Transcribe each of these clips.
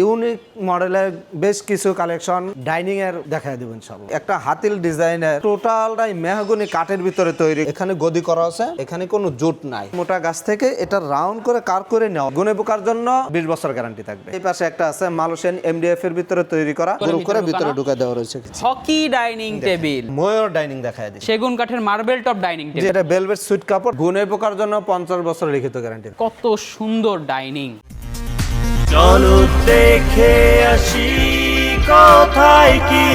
Unique মডেলের বেশ কিছু কালেকশন ডাইনিং এর দেখা দিবেন সব। একটা হাতিল ডিজাইনের টোটালটাই মেহগুনি কাঠের ভিতরে তৈরি। এখানে গদি করা আছে এখানে কোনো জুট নাই। মোটা গাছ থেকে এটা রাউন্ড করে কার করে নেওয়া? গুনে পোকার জন্য বিশ বছর গ্যারান্টি থাকবে। এই পাশে একটা আছে মালয়েশিয়ান এমডিএফ এর ভিতরে তৈরি করা। গুরু করে ভিতরে ঢুকে দেওয়া রয়েছে হকি ডাইনিং টেবিল। ময়ূর ডাইনিং দেখা দিই। সেগুন কাঠের মার্বেল টপ ডাইনিং টেবিল। যেটা বেলভেট সুইট কাপড় গুনে পোকার জন্য পঞ্চাশ বছর লিখিত গ্যারান্টি কত সুন্দর ডাইনিং। চলো দেখে আসি কোথায় কি?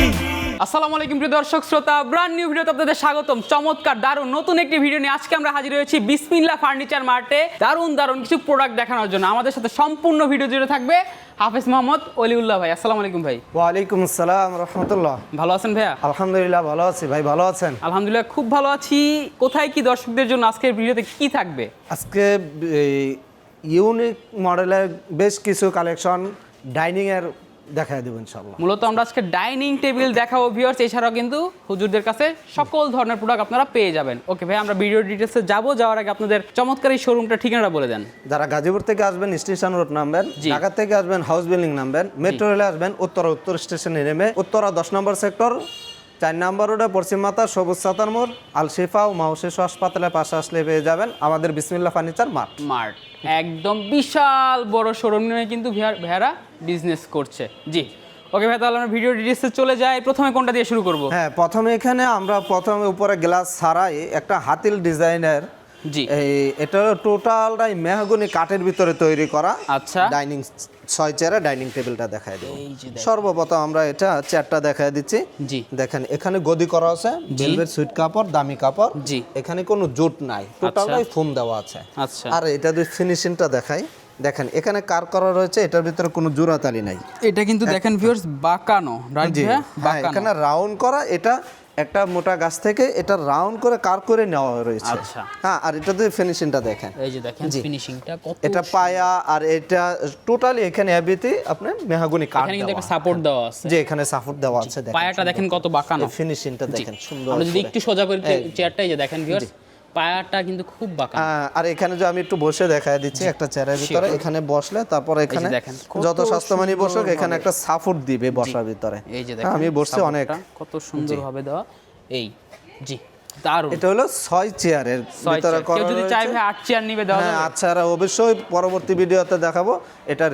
আসসালামু আলাইকুম প্রিয় দর্শক শ্রোতা ব্রান্ড নিউ ভিডিওতে আপনাদের স্বাগতম। চমৎকার দারুণ নতুন একটি ভিডিও নিয়ে আজকে আমরা হাজির হয়েছি বিসমিল্লা ফার্নিচার মার্টে। দারুণ দারুণ কিছু প্রোডাক্ট দেখানোর জন্য। আমাদের সাথে সম্পূর্ণ ভিডিও জুড়ে থাকবে হাফেজ মোহাম্মদ অলিউল্লাহ ভাই। আসসালামু আলাইকুম ভাই। ওয়ালাইকুম আসসালাম রহমতুল্লাহ। ভালো আছেন ভাইয়া? আলহামদুলিল্লাহ ভালো আছি। ভাই ভালো আছেন? আলহামদুলিল্লাহ খুব ভালো আছি। কোথায় কি দর্শকদের জন্য আজকের ভিডিওতে কি থাকবে? আজকে ইউনিক মডেলের বেশ কিছু কালেকশন ডাইনিং এর দেখা দেবেন ইনশাল্লাহ মূলত আমরা আজকে ডাইনিং টেবিল দেখাবো ভিউয়ার্স এছাড়াও কিন্তু হুজুরদের কাছে সকল ধরনের প্রোডাক্ট আপনারা পেয়ে যাবেন। ওকে ভাই আমরা ভিডিও ডিটেলসে যাব যাওয়ার আগে আপনাদের চমৎকার এই শোরুমটা ঠিকানাটা বলে দেন। যারা গাজীপুর থেকে আসবেন স্টেশন রোড নামবেন ঢাকা থেকে আসবেন হাউস বিল্ডিং নামবেন মেট্রো রেলে আসবেন উত্তরা উত্তর স্টেশনে নেমে উত্তরা দশ নম্বর সেক্টর চার নম্বর রোডে পশ্চিম মাতা সবুজ সাতার মোড় আল শিফা ও মাউশিশু হাসপাতালের পাশে আসলে পেয়ে যাবেন আমাদের বিসমিল্লা ফার্নিচার মার্ট মার্ট একদম বিশাল বড় শোরুম নিয়ে কিন্তু ভেড়া বিজনেস করছে। জি। ওকে ভাই তাহলে আমরা ভিডিও ডিটেলসে চলে যাই। প্রথমে কোনটা দিয়ে শুরু করব? হ্যাঁ প্রথমে এখানে আমরা প্রথমে উপরে গ্লাস ছাড়াই একটা হাতিল ডিজাইনের জি। এই এটা টোটালটাই মেহগুনি কাঠের ভিতরে তৈরি করা আচ্ছা। ডাইনিং ছয় চেয়ারে ডাইনিং টেবিলটা দেখায় দেবো। সর্বপ্রথম আমরা এটা চেয়ারটা দেখায় দিচ্ছি। জি। দেখেন এখানে গদি করা আছে ভেলভেট সুইট কাপড় দামি কাপড়। জি। এখানে কোনো জুট নাই। টোটালটাই ফোম দেওয়া আছে। আচ্ছা। আর এটা যদি ফিনিশিংটা দেখাই দেখেন এখানে কার করা রয়েছে এটার ভিতরে কোনো জোড়াতালি নাই। এটা কিন্তু দেখেন ভিউয়ার্স বাঁকানো রাইট হ্যাঁ, বাঁকানো। এখানে রাউন্ড করা এটা একটা মোটা গাছ থেকে এটা রাউন্ড করে কার করে নেওয়া রয়েছে। আচ্ছা। হ্যাঁ আর এটা দিয়ে ফিনিশিংটা দেখেন। এই যে দেখেন। ফিনিশিংটা কত এটা পায়া আর এটা টোটালি এখানে এবিতে আপনি মেহাগুনি কাট এখানে কিন্তু একটা সাপোর্ট দেওয়া আছে। যে এখানে সাপোর্ট দেওয়া আছে দেখেন পায়াটা দেখেন কত বাঁকানো। ফিনিশিংটা দেখেন সুন্দর আমরা যদি। একটু সোজা করি চেয়ারটা এই যে দেখেন ভিউয়ার্স পায়াটা কিন্তু খুব বাঁকা। আর এখানে যে আমি একটু বসে দেখায় দিচ্ছি একটা চেয়ারের ভিতরে এখানে বসলে তারপর এখানে যত স্বাস্থ্যমানি বসুক এখানে একটা সাপোর্ট দিবে বসার ভিতরে। এই যে দেখেন আমি বসছি অনেক। কত সুন্দর ভাবে দেওয়া। এই জি। দারুণ। এটা হলো ছয় চেয়ারের ভিতরে করা যদি চাই ভাই আট চেয়ার নিবে দেওয়া হ্যাঁ আচ্ছা আর অবশ্যই পরবর্তী ভিডিওতে দেখাবো। এটা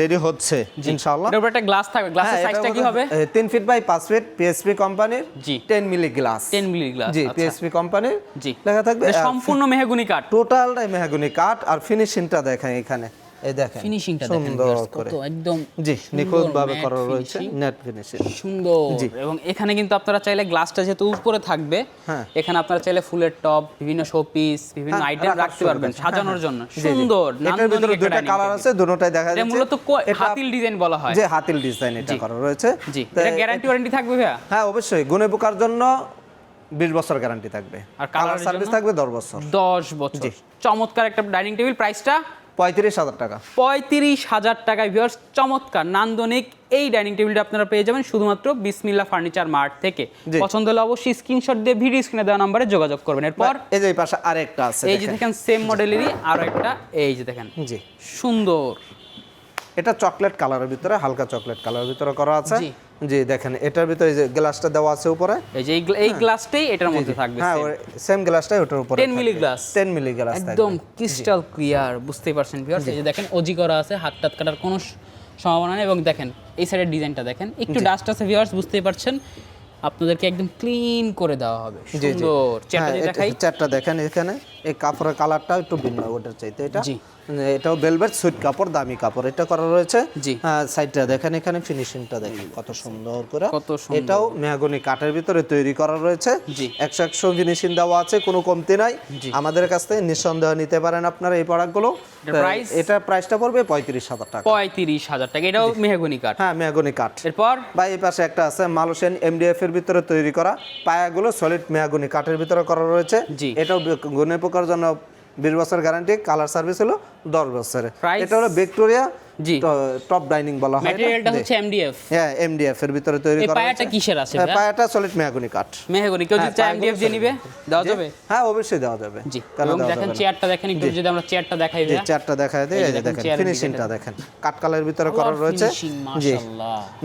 রেডি হচ্ছে ইনশাআল্লাহ। এটার উপরে একটা গ্লাস থাকবে। গ্লাসের হ্যাঁ, সাইজটা কি হবে? এ, তিন ফিট বাই পাঁচ ফিট পিএসপি কোম্পানির জি। Ten milli glass 10 milli glass জি আচ্ছা। পিএসপি কোম্পানির জি। লেখা থাকবে সম্পূর্ণ মেহগুনি কাঠ। টোটালটাই মেহাগুনি কাঠ। আর ফিনিশিংটা দেখেন এখানে। এই দেখেন ফিনিশিংটা দেখেন কত একদম জি করা রয়েছে নেট ফিনিশিং সুন্দর। এবং এখানে কিন্তু আপনারা চাইলে গ্লাসটা যেহেতু উপরে থাকবে হ্যাঁ। এখানে আপনারা চাইলে ফুলের টপ বিভিন্ন শোপিস বিভিন্ন হ্যাঁ, আইটেম রাখতে পারবেন সাজানোর হ্যাঁ, জন্য। জি, জি। সুন্দর এটার ভিতরে দুটো কালার আছে দুটোটাই দেখা যাচ্ছে। মূলত হাতিল ডিজাইন বলা হয়। যে হাতিল ডিজাইন এটা করা রয়েছে। জি। এটা গ্যারান্টি ওয়ারেন্টি থাকবে ভাইয়া? হ্যাঁ অবশ্যই। গুনে পোকার জন্য বিশ বছর গ্যারান্টি থাকবে। আর কালার সার্ভিস থাকবে দশ বছর। দশ বছর। চমৎকার একটা ডাইনিং টেবিল প্রাইসটা পঁয়ত্রিশ হাজার টাকা। পঁয়ত্রিশ হাজার টাকায় ভিওর্স চমৎকার নান্দনিক এই ডাইনিং টেবিলটা আপনারা পেয়ে যাবেন শুধুমাত্র বিসমিল্লা ফার্নিচার মার্ট থেকে। পছন্দ হলে অবশ্যই স্ক্রিনশট দিয়ে ভিডিও স্ক্রিনে দেওয়া নাম্বারে যোগাযোগ করবেন। এরপর এই যে পাশে আরেকটা আছে এই যে দেখেন। সেম মডেলেরই আরও একটা এই যে দেখেন। জি। সুন্দর। এটা চকলেট কালারের ভিতরে হালকা চকলেট কালারের ভিতরে করা আছে। জি। দেখেন এটার ভিতরে এই যে গ্লাসটা দেওয়া আছে উপরে। এই যে এই গ্লাসটাই এটার মধ্যে থাকবে হ্যাঁ সেম গ্লাসটাই ওটার উপরে 10 milli glass। Ten milli glass একদম ক্রিস্টাল ক্লিয়ার বুঝতেই পারছেন ভিউয়ার্স এই যে দেখেন ওজি করা আছে হাত টাত কাটার কোনো সম্ভাবনা নেই। এবং দেখেন এই সাইডের ডিজাইনটা দেখেন একটু ডাস্ট আছে ভিউয়ার্স বুঝতেই পারছেন? আপনাদেরকে একদম ক্লিন করে দেওয়া হবে। সুন্দর। চেয়ারটা যদি দেখাই। চারটা দেখেন এখানে। এই কাপড়ের কালারটা একটু ভিন্ন ওটার চাইতে এটা। জি। এটাও বেলভেট সুইট কাপড় দামি কাপড়। এটা করা রয়েছে। জি। সাইডটা দেখেন এখানে ফিনিশিংটা দেখেন। কত সুন্দর করে। কত। এটাও মেহাগনি কাঠের ভিতরে তৈরি করা রয়েছে। জি। একশো একশো ফিনিশিং দেওয়া আছে কোনো কমতি নাই। আমাদের কাছ থেকে নিঃসন্দেহ নিতে পারেন আপনারা এই প্রোডাক্টগুলো এটা প্রাইসটা পড়বে পঁয়ত্রিশ হাজার টাকা। পঁয়ত্রিশ হাজার টাকা। এটাও মেহগুনি কাঠ। হ্যাঁ মেহাগনি কাঠ। এরপর? বা এই পাশে একটা আছে মালয়েশিয়ান এমডিএফ এর ভিতরে তৈরি করা। পায়াগুলো সলিড মেয়াগুনি কাঠের ভিতরে করা রয়েছে। জি। এটাও গুণে পোকার জন্য বিশ বছর গ্যারান্টি কালার সার্ভিস হলো দশ বছরের? এটা হলো ভিক্টোরিয়া। টপ ডাইনিং বলা হয়? ম্যাটেরিয়ালটা হচ্ছে এমডিএফ হ্যাঁ এমডিএফ এর ভিতরে তৈরি করা পায়াটা কিসের আছে হ্যাঁ, পায়াটা সলিড মেহগনি কাঠ। মেহগনি কেউ যদি হ্যাঁ, চায় এমডিএফ দিয়ে নিবে দেওয়া যাবে? হ্যাঁ অবশ্যই দেওয়া যাবে। জি দেওয়া দেখেন চেয়ারটা দেখেন একটু যদি আমরা চেয়ারটা দেখাই যে ভাইয়া। চারটা দেখায় দেয় এই যে দেখেন ফিনিশিংটা দেখেন। কালারের ভিতরে করা রয়েছে। জি।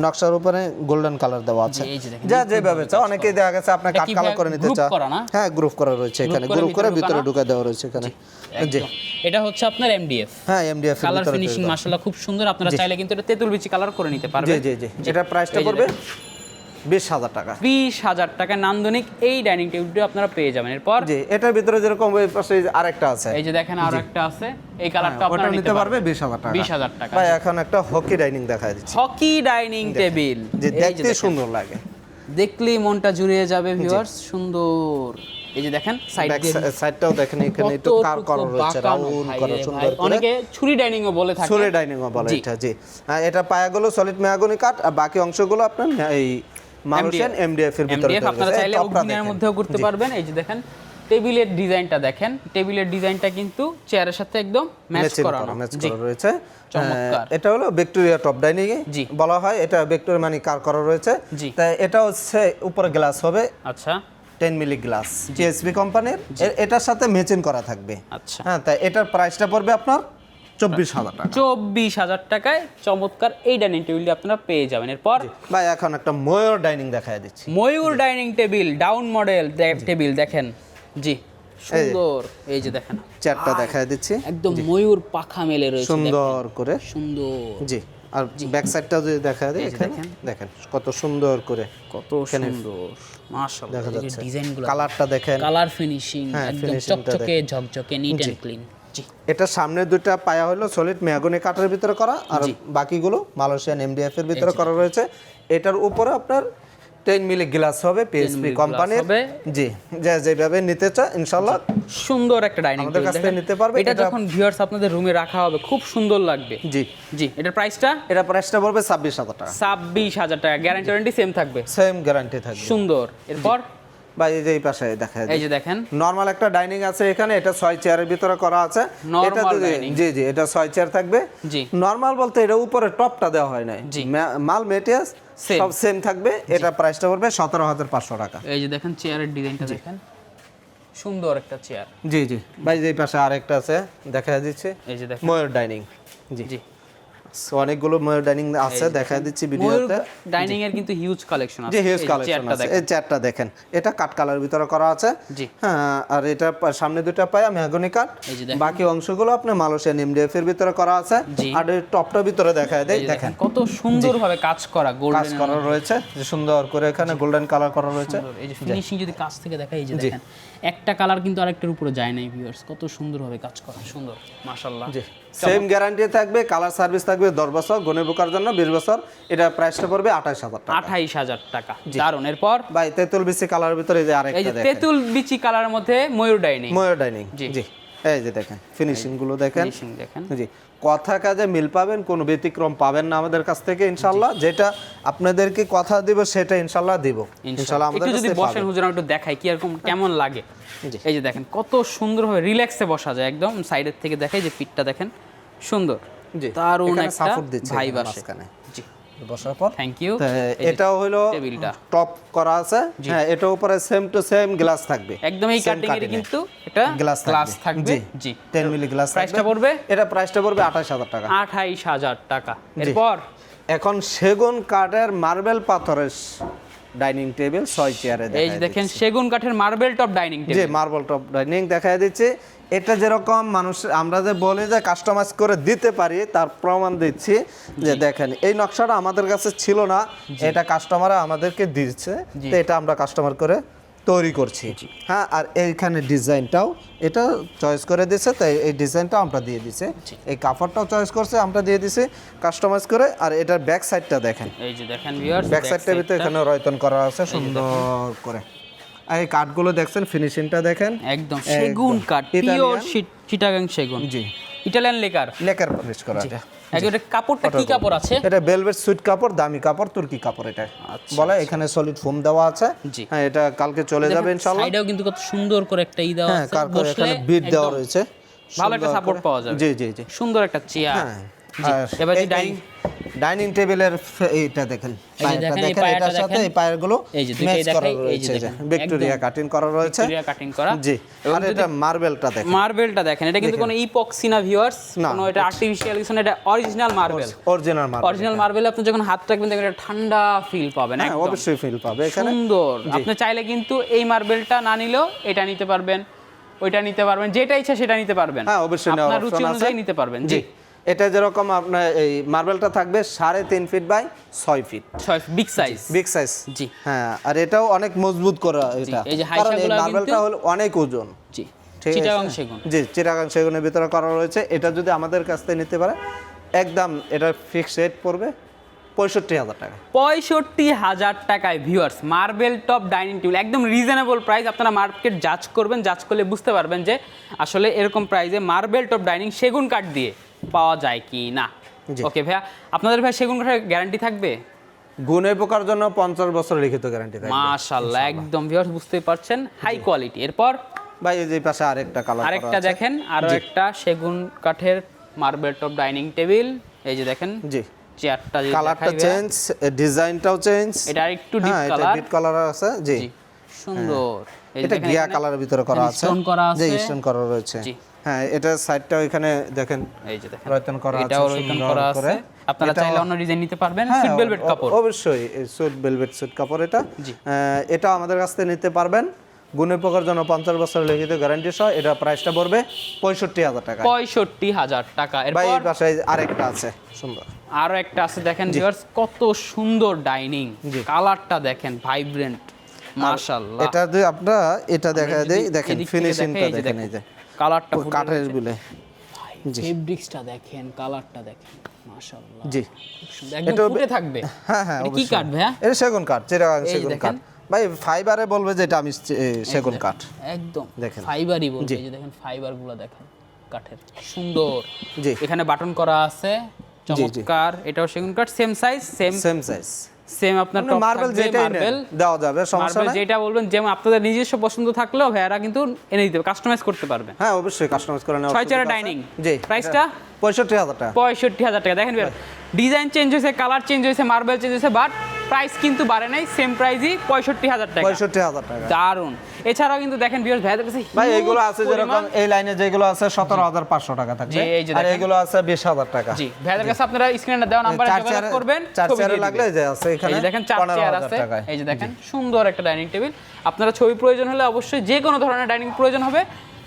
নকশার উপরে গোল্ডেন কালার দেওয়া আছে। যে যেভাবে চাও অনেকেই দেখা গেছে আপনার কাঠ কালার করে নিতে group চাও করা না? হ্যাঁ গ্রুপ করা রয়েছে এখানে। গ্রুপ করে ভিতরে ঢুকে দেওয়া রয়েছে এখানে। জি এটা হচ্ছে আপনার এমডিএফ হ্যাঁ এমডিএফ এর কালার ভিতরে ফিনিশিং মাশাআল্লাহ খুব সুন্দর আপনারা চাইলে কিন্তু এটা তেঁতুল বিচি কালার করে নিতে পারবেন। জি জি জি। এটা প্রাইসটা পড়বে। বিশ হাজার টাকা। বিশ হাজার টাকা নান্দনিক এই ডাইনিং টেবিলটি আপনারা পেয়ে যাবেন। এরপর জি এটার ভিতরে যেরকম ওই পাশে আরেকটা আছে। এই যে দেখেন আরও একটা আছে। এই কালারটা হ্যাঁ, আপনারা নিতে পারবে বিশ হাজার টাকা। বিশ হাজার টাকা ভাই এখন একটা হকি ডাইনিং দেখা দিচ্ছি। হকি ডাইনিং টেবিল যে দেখতে সুন্দর লাগে। দেখলেই মনটা জুড়িয়ে যাবে ভিউয়ার্স সুন্দর। এই যে দেখেন সাইড সাইডটাও দেখেন এখানে একটু কার করা রয়েছে রাউন্ড করা সুন্দর করে। অনেকে ছুরি ডাইনিং ও বলে থাকে। সুরে ডাইনিং বলে এটা জি। এটা পায়াগুলো সলিড কাঠ আর বাকি অংশগুলো আপনার এই মালয়েশিয়ান এমডিএফ এর ভিতরে আপনারা চাইলে অগ্নিয়ার মধ্যেও করতে পারবেন। এই যে দেখেন টেবিলের ডিজাইনটা দেখেন। টেবিলের ডিজাইনটা কিন্তু চেয়ারের সাথে একদম ম্যাচ করানো। ম্যাচ করা রয়েছে। এটা হলো ভিক্টোরিয়া টপ ডাইনিং জি। বলা হয়। এটা ভিক্টোরিয়া মানে কার করা রয়েছে। তাই এটা হচ্ছে উপরে গ্লাস হবে। আচ্ছা। টেন মিলি গ্লাস টিএসবি কোম্পানির এটার সাথে ম্যাচিং করা থাকবে। আচ্ছা। হ্যাঁ তাই এটার প্রাইসটা পড়বে আপনার চব্বিশ হাজার টাকা। চব্বিশ হাজার টাকায় চমৎকার এই ডাইনিং টেবিলটি আপনারা পেয়ে যাবেন। এরপর ভাই এখন একটা ময়ূর ডাইনিং দেখায় দিচ্ছি। ময়ূর dining table down model table দেখেন। জি সুন্দর। এই যে দেখেন। চেয়ারটা দেখায় দিচ্ছি। একদম ময়ূর পাখা মেলে রয়েছে সুন্দর করে। সুন্দর। জি আর ব্যাক সাইডটাও যদি দেখা যায় এই যে এখানে দেখেন। দেখেন কত সুন্দর করে। কত সুন্দর। মাশাআল্লাহ দেখা যাচ্ছে। ডিজাইনগুলো। কালারটা দেখেন। কালার ফিনিশিং হ্যাঁ, একদম চকচকে ঝকঝকে নিট এন্ড ক্লিন এটা সামনে দুইটা পায়া হলো সলিড মেয়াগুনি কাঠের ভিতরে করা আর বাকিগুলো মালয়েশিয়ান এমডিএফ এর ভিতরে করা রয়েছে। এটার উপরে আপনার টেন মিলি গ্লাস হবে পিএসপি কোম্পানির। জি যা যেভাবে নিতে চায় ইনশাল্লাহ সুন্দর একটা ডাইনিং আমাদের কাছ থেকে নিতে পারবে, এটা যখন ভিউয়ার্স আপনাদের রুমে রাখা হবে খুব সুন্দর লাগবে। জি। জি এটার প্রাইসটা এটা প্রাইসটা পড়বে ছাব্বিশ হাজার টাকা। ছাব্বিশ হাজার টাকা গ্যারান্টি ওয়ারেন্টি সেম থাকবে। সেম গ্যারান্টি থাকবে। সুন্দর। এরপর? বা এই যে এই পাশে দেখা এই যে দেখেন। নর্মাল একটা ডাইনিং আছে এখানে এটা ছয় চেয়ারের ভিতরে করা আছে। এটা জি জি এটা ছয় চেয়ার থাকবে। জি। নর্মাল বলতে এটা উপরে টপটা দেওয়া হয় নাই। মাল মেটেরিয়ালস। সব সেম থাকবে। এটা প্রাইসটা পড়বে সতেরো হাজার পাঁচশো টাকা। এই যে দেখেন চেয়ারের ডিজাইনটা দেখেন। সুন্দর একটা চেয়ার জি জি। ভাই যে পাশে আরেকটা আছে দেখা দিচ্ছে এই যে দেখেন। ময়ূর ডাইনিং জি। জি। অনেকগুলো ময়ূর ডাইনিং আছে দেখা দিচ্ছি ভিডিওতে। ডাইনিং এর কিন্তু হিউজ কালেকশন আছে। যে হিউজ এই কালেকশন চেয়ারটা আছে। দেখেন। এই চেয়ারটা দেখেন। এটা কাঠ কালার ভিতরে করা আছে। জি। হ্যাঁ আর এটা সামনে দুটো পায়া মেহগনি যে দেখেন। বাকি অংশগুলো আপনি মালয়েশিয়ান এমডিএফ এর ভিতরে করা আছে। আর এই টপটা ভিতরে দেখা দেয় দেখেন। কত সুন্দরভাবে কাজ করা গোল্ডেন কাজ করা রয়েছে। যে সুন্দর করে এখানে গোল্ডেন কালার করা রয়েছে। এই যে ফিনিশিং যদি কাজ থেকে দেখা এই যে দেখেন। একটা কালার কিন্তু আরেকটার উপরে যায় নাই ভিউয়ার্স কত সুন্দরভাবে কাজ করা। সুন্দর। মাশাআল্লাহ। জি। সেম গ্যারান্টি থাকবে কালার সার্ভিস থাকবে দশ বছর গনে বোকার জন্য বিশ বছর এটা প্রাইসটা পড়বে আঠাশ হাজার টাকা। আঠাইশ হাজার টাকা। দারুণ এরপর? ভাই তেঁতুল বিচি কালার ভিতরে এই যে আরেকটা তেঁতুল বিচি কালার মধ্যে ময়ূর ডাইনিং। ময়ূর ডাইনিং জি। জি। এই যে দেখেন ফিনিশিংগুলো দেখেন। দেখেন। জি কথা কাজে মিল পাবেন কোনো ব্যতিক্রম পাবেন না আমাদের কাছ থেকে ইনশাল্লাহ যেটা আপনাদেরকে কথা দিব সেটা ইনশাল্লাহ দিব। ইনশাল্লাহ আমাদের যদি বসেন হুজুর একটু দেখাই কি এরকম কেমন লাগে। এই যে দেখেন কত সুন্দরভাবে রিল্যাক্সে বসা যায় একদম। সাইডের থেকে দেখাই যে পিঠটা দেখেন সুন্দর। জি দারুণ একটা বসার পর থ্যাংক ইউ এটাও হলো টেবিলটা। টপ করা আছে। হ্যাঁ এটা উপরে সেম টু সেম গ্লাস থাকবে। একদম এই কাটিং এর কিন্তু এটা গ্লাস গ্লাস থাকবে। জি। 10 মিলি গ্লাস প্রাইসটা পড়বে? এটা প্রাইসটা পড়বে 28000 টাকা। আঠাইশ হাজার টাকা। এরপর? এখন সেগুন কাঠের মার্বেল পাথরের ডাইনিং টেবিল ছয় চেয়ারে এই যে দেখেন সেগুন কাঠের মার্বেল টপ ডাইনিং যে টেবিল। মার্বেল টপ ডাইনিং দেখাই দিচ্ছে। এটা যেরকম মানুষ আমরা যে বলি যে কাস্টমাইজ করে দিতে পারি তার প্রমাণ দিচ্ছি যে দেখেন এই নকশাটা আমাদের কাছে ছিল না এটা কাস্টমার আমাদেরকে দিচ্ছে তো এটা আমরা কাস্টমার করে তৈরি করছি। হ্যাঁ আর এইখানে ডিজাইনটাও এটা চয়েস করে দিছে তাই এই ডিজাইনটাও আমরা দিয়ে দিছি। এই কাপড়টাও চয়েস করছে আমরা দিয়ে দিছি কাস্টমাইজ করে আর এটার ব্যাক সাইডটা দেখেন। এই যে দেখেন ভিউয়ার্স ব্যাক সাইডটার ভিতরে এখানে রয়তন করা আছে সুন্দর করে। আর এই কাঠগুলো দেখছেন ফিনিশিংটা দেখেন। একদম সেগুন কাঠ Italian। পিওর চিটাগাং সেগুন। জি। ইটালিয়ান লেকার লেকার পলিশ করা এটা একবারে কাপড়টা কি কাপড় আছে? এটা ভেলভেট সুইট কাপড় দামি কাপড় তুর্কি কাপড় এটা। বলে এখানে সলিড ফোম দেওয়া আছে। হ্যাঁ এটা কালকে চলে যাবে ইনশাআল্লাহ। সাইডেও কিন্তু কত সুন্দর করে একটা ই দেওয়া হ্যাঁ আছে কার করে এখানে বিট দেওয়া রয়েছে। ভালো একটা সাপোর্ট পাওয়া যাবে। জি জি জি। সুন্দর একটা চেয়ার হ্যাঁ। এবার যে ডাইনিং ডাইনিং টেবিলের এইটা দেখেন। পায়াটা দেখেন, এটার সাথে এই এই যে ম্যাচ করা রয়েছে ভিক্টোরিয়া কাটিং করা রয়েছে। ভিক্টোরিয়া কাটিং করা। জি আর এটা মার্বেলটা দেখেন। মার্বেলটা দেখেন এটা কিন্তু কোনো ইপক্সি না ভিউয়ার্স কোনো এটা আর্টিফিশিয়াল কিছু না এটা original marble original marble original মার্বেলে আপনি যখন হাত রাখবেন দেখবেন এটা ঠান্ডা ফিল পাবেন হ্যাঁ একদম। অবশ্যই ফিল পাবে এখানে। সুন্দর। আপনি চাইলে কিন্তু এই মার্বেলটা না নিলেও এটা নিতে পারবেন ওইটা নিতে পারবেন যেটা ইচ্ছা সেটা নিতে পারবেন। হ্যাঁ অবশ্যই আপনার রুচি অনুযায়ী নিতে পারবেন জি। এটা যেরকম আপনার এই মার্বেলটা থাকবে সাড়ে তিন ফিট বাই ছয় ফিট। ছয় বিগ সাইজ বিগ সাইজ জি। হ্যাঁ আর এটাও অনেক মজবুত করা এটা। কারণ এই মার্বেলটা হলো অনেক ওজন। জি চিটাগাং সেগুন। জি চিটাগাং সেগুনের ভিতরে করা রয়েছে। এটা যদি আমাদের কাছ থেকে নিতে পারে একদম এটা ফিক্স রেট পড়বে পঁয়ষট্টি হাজার টাকা। পঁয়ষট্টি হাজার টাকায় viewers marble top dining table একদম রিজনেবল প্রাইস আপনারা মার্কেট জাজ করবেন জাজ করলে বুঝতে পারবেন যে আসলে এরকম প্রাইসে মার্বেল টপ ডাইনিং সেগুন কাঠ দিয়ে পাওয়া যায় কি না? ওকে ভাইয়া আপনাদের ভাই সেগুন কাঠের গ্যারান্টি থাকবে? গুণে পোকার জন্য পঞ্চাশ বছর লিখিত গ্যারান্টি থাকবে। মাশাল্লাহ একদম ভিউয়ার্স বুঝতে পারছেন। হাই কোয়ালিটি এরপর? ভাই এই যে পাশে আরেকটা কালার আরেকটা দেখেন আরও একটা সেগুন কাঠের মার্বেল টপ ডাইনিং টেবিল এই যে দেখেন জি। চেয়ারটা যে কালারটা চেঞ্জ ডিজাইনটাও চেঞ্জ এটা আরেকটু ডিপ হ্যাঁ এটা কালার ডিপ কালার আছে জি। জি সুন্দর। এটা দেখেন গিয়া কালারের ভিতরে করা আছে। stone করা আছে। স্টোন করা রয়েছে। জি। হ্যাঁ এটা সাইডটাও এখানে দেখেন এই যে দেখেন রয়তন করা আছে এটাও রয়তন করা আছে। আপনারা চাইলে অন্য ডিজাইন নিতে পারবেন হ্যাঁ, সুইট ভেলভেট কাপড়। অবশ্যই সুট ভেলভেট সুট কাপড় এটা। এটা আমাদের কাছ থেকে নিতে পারবেন। গুণে পোকার জন্য পঞ্চাশ বছর লিখিত গ্যারান্টি সহ এটা প্রাইসটা পড়বে পঁয়ষট্টি হাজার টাকা। পঁয়ষট্টি হাজার টাকা। ভাই এই পাশে আরেকটা আছে সুন্দর। আরও একটা আছে দেখেন ভিউয়ার্স কত সুন্দর ডাইনিং কালারটা দেখেন ভাইব্রেন্ট মাশাআল্লাহ। এটা দিয়ে আপনারা এটা দেখা দেই দেখেন ফিনিশিংটা দেখেন এই যে। কালারটা কাঠের বিলে। ফেব্রিক্সটা দেখেন কালারটা দেখেন মাশাআল্লাহ। জি। একদম ফুটে থাকবে? হ্যাঁ হ্যাঁ কি কাঠ ভাইয়া? এটা সেগুন কাঠ সেগুন কাঠ। ভাই ফাইবারে বলবে যে এটা আমি সেগুন কাঠ। একদম। দেখেন। ফাইবারই বলবে। যে দেখেন ফাইবারগুলো দেখেন কাঠের। সুন্দর। জি। এখানে বাটন করা আছে। চমৎকার। এটাও সেগুন কাঠ same size same same size same আপনার মার্বেল যেটা মার্বেল দেওয়া যাবে সমস্যা নাই। যেটা বলবেন যেমন আপনাদের নিজস্ব পছন্দ থাকলেও ভাইয়ারা কিন্তু এনে দিতে কাস্টমাইজ করতে পারবে। হ্যাঁ অবশ্যই কাস্টমাইজ করে নেওয়া ছয় চারা ডাইনিং। জি প্রাইসটা? পঁয়ষট্টি হাজার টাকা। পঁয়ষট্টি হাজার টাকা। দেখেন ডিজাইন চেঞ্জ হয়েছে কালার চেঞ্জ হয়েছে মার্বেল চেঞ্জ হয়েছে বাট প্রাইস কিন্তু বাড়ে নাই সেম প্রাইসই পঁয়ষট্টি হাজার টাকা। পঁয়ষট্টি হাজার টাকা। দারুণ এছাড়াও কিন্তু দেখেন ভিউয়ার্স ভাইদের কাছে ভাই এগুলো আছে যেরকম এই লাইনে যেগুলো আছে সতেরো হাজার পাঁচশো টাকা থাকবে। এই যে আর এগুলো আছে বিশ হাজার টাকা। জি ভাইদের কাছে আপনারা স্ক্রিনে দেওয়া নাম্বারে যোগাযোগ করবেন চার চেয়ার লাগলে যে আছে এখানে দেখেন চার চেয়ার আছে। এই যে দেখেন সুন্দর একটা ডাইনিং টেবিল আপনারা ছবি প্রয়োজন হলে অবশ্যই যে কোনো ধরনের ডাইনিং প্রয়োজন হবে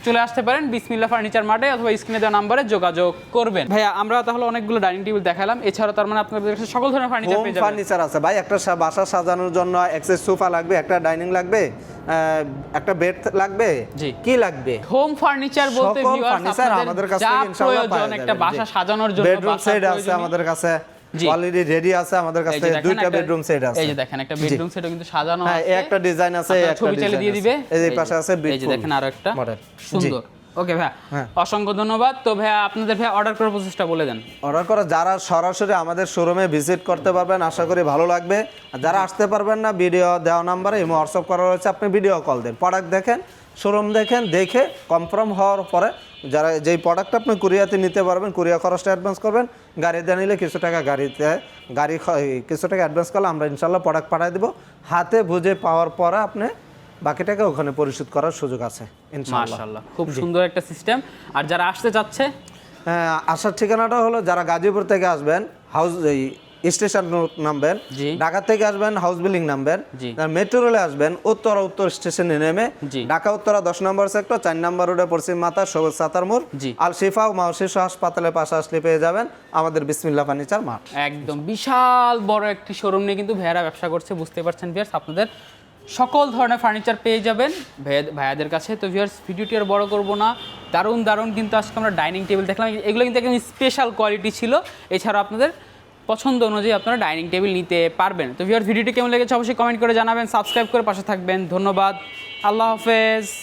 চলে আসতে পারেন বিসমিল্লা ফার্নিচার মার্টে অথবা স্ক্রিনে দেওয়া নাম্বারে যোগাযোগ করবেন। ভাইয়া আমরা তাহলে অনেকগুলো ডাইনিং টেবিল দেখালাম। এছাড়াও তার মানে আপনাদের কাছে সকল ধরনের ফার্নিচার পেয়ে যাবেন। ফার্নিচার আছে ভাই একটা বাসা সাজানোর জন্য এক্সেস সোফা লাগবে একটা ডাইনিং লাগবে আহ, একটা বেড লাগবে জি। কি লাগবে? হোম ফার্নিচার বলতে আপনাদের আমাদের কাছ ইনশাআল্লাহ প্রয়োজন একটা বাসা সাজানোর জন্য বেডরুম সেট আছে আমাদের কাছে। অলরেডি রেডি আছে আমাদের কাছে দুইটা বেডরুম সেট আছে এই যে দেখেন একটা বেডরুম সেটও কিন্তু সাজানো হ্যাঁ একটা ডিজাইন আছে একটা ছবি ডিজাইন দিয়ে দিবে। এই যে পাশে আছে এই যে দেখেন আরও একটা। মডেল সুন্দর। ওকে ভাইয়া হ্যাঁ। অসংখ্য ধন্যবাদ। তো ভাইয়া আপনাদের ভাইয়া অর্ডার করার বলে দেন। অর্ডার করা যারা সরাসরি আমাদের শোরুমে ভিজিট করতে পারবেন আশা করি ভালো লাগবে। আর যারা আসতে পারবেন না ভিডিও দেওয়া নাম্বারে এমনি হোয়াটসঅ্যাপ করা রয়েছে আপনি ভিডিও কল দেন। প্রোডাক্ট দেখেন শোরুম দেখেন দেখে কনফার্ম হওয়ার পরে যারা যেই প্রোডাক্ট আপনি কুরিয়াতে নিতে পারবেন কুরিয়া খরচটা অ্যাডভান্স করবেন গাড়িতে নিলে কিছু টাকা গাড়িতে গাড়ি কিছু টাকা অ্যাডভান্স করলে আমরা ইনশাল্লাহ প্রোডাক্ট পাঠিয়ে দেবো। হাতে বুঝে পাওয়ার পরে আপনি বাকি টাকা ওখানে পরিশোধ করার সুযোগ আছে ইনশাল্লাহ খুব সুন্দর একটা সিস্টেম আর যারা আসতে চাচ্ছে? হ্যাঁ, আসার ঠিকানাটা হলো যারা গাজীপুর থেকে আসবেন হাউস এই স্টেশন নামবেন। ঢাকা থেকে আসবেন হাউস বিল্ডিং নামবেন। মেট্রো রেলে আসবেন উত্তরা উত্তর স্টেশনে নেমে। ঢাকা উত্তরা দশ নম্বর সেক্টর চার নম্বর রোডে পশ্চিম মাতা সবুজ সাতার মোড়। আল শিফা ও মাও শিশু হাসপাতালের পাশে আসলে পেয়ে যাবেন আমাদের বিসমিল্লা ফার্নিচার মাঠ একদম বিশাল বড় একটি শোরুম নিয়ে কিন্তু ভাইয়ারা ব্যবসা করছে বুঝতে পারছেন ভিয়ার্স আপনাদের সকল ধরনের ফার্নিচার পেয়ে যাবেন ভাইয়া- ভাইয়াদের কাছে তো ভিয়ার্স ভিডিওটি আর বড় করব না দারুণ দারুণ কিন্তু আজকে আমরা ডাইনিং টেবিল দেখলাম এগুলো কিন্তু একদম স্পেশাল কোয়ালিটি ছিল এছাড়া আপনাদের পছন্দ অনুযায়ী আপনারা ডাইনিং টেবিল নিতে পারবেন। তো ভিওর ভিডিওটি কেমন লেগেছে অবশ্যই কমেন্ট করে জানাবেন সাবস্ক্রাইব করে পাশে থাকবেন। ধন্যবাদ। আল্লাহ হাফেজ।